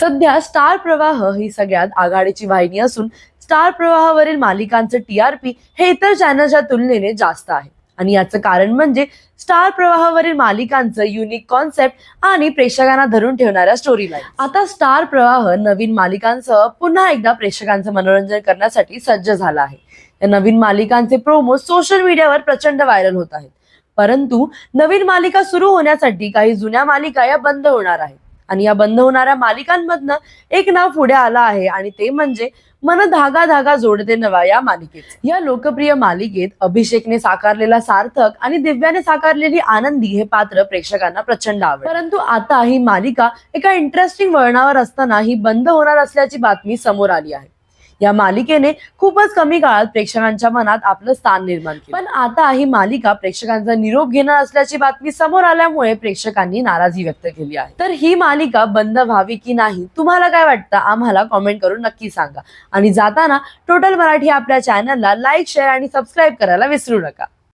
सध्या स्टार प्रवाह ही सगळ्यात आघाडीची वाहिनी असून स्टार प्रवाहावरील मालिकांचं टीआरपी हे इतर चॅनलच्या तुलनेने जास्त आहे. आणि याचं कारण म्हणजे स्टार प्रवाहावरील मालिकांचं युनिक कॉन्सेप्ट आणि प्रेक्षकांना धरून ठेवणाऱ्या स्टोरी लाईन आता स्टार प्रवाह नवीन मालिकांसह पुन्हा एकदा प्रेक्षकांचं मनोरंजन करण्यासाठी सज्ज झाला आहे. या नवीन मालिकांचे प्रोमो सोशल मीडियावर प्रचंड व्हायरल होत आहेत. परंतु नवीन मालिका सुरू होण्यासाठी काही जुन्या मालिका या बंद होणार आहेत. आणि या बंद होणाऱ्या मालिकांमधनं एक नाव पुढे आलं आहे आणि ते म्हणजे मन धागा धागा जोडते नवा या मालिकेत. या लोकप्रिय मालिकेत अभिषेकने साकारलेला सार्थक आणि दिव्याने साकारलेली आनंदी हे पात्र प्रेक्षकांना प्रचंड आवड परंतु आता ही मालिका एका इंटरेस्टिंग वळणावर असताना ही बंद होणार असल्याची बातमी समोर आली आहे. या मालिकेने खूपच कमी काळात प्रेक्षकांच्या मनात आपलं स्थान निर्माण केलं. पण आता ही मालिका प्रेक्षकांचा निरोप घेणार असल्याची बातमी समोर आल्यामुळे प्रेक्षकांनी नाराजी व्यक्त केली आहे. तर ही मालिका बंद व्हावी की नाही तुम्हाला काय वाटतं? आम्हाला कॉमेंट करून नक्की सांगा. आणि जाताना टोटल मराठी आपल्या चॅनलला लाईक शेअर आणि सबस्क्राईब करायला विसरू नका.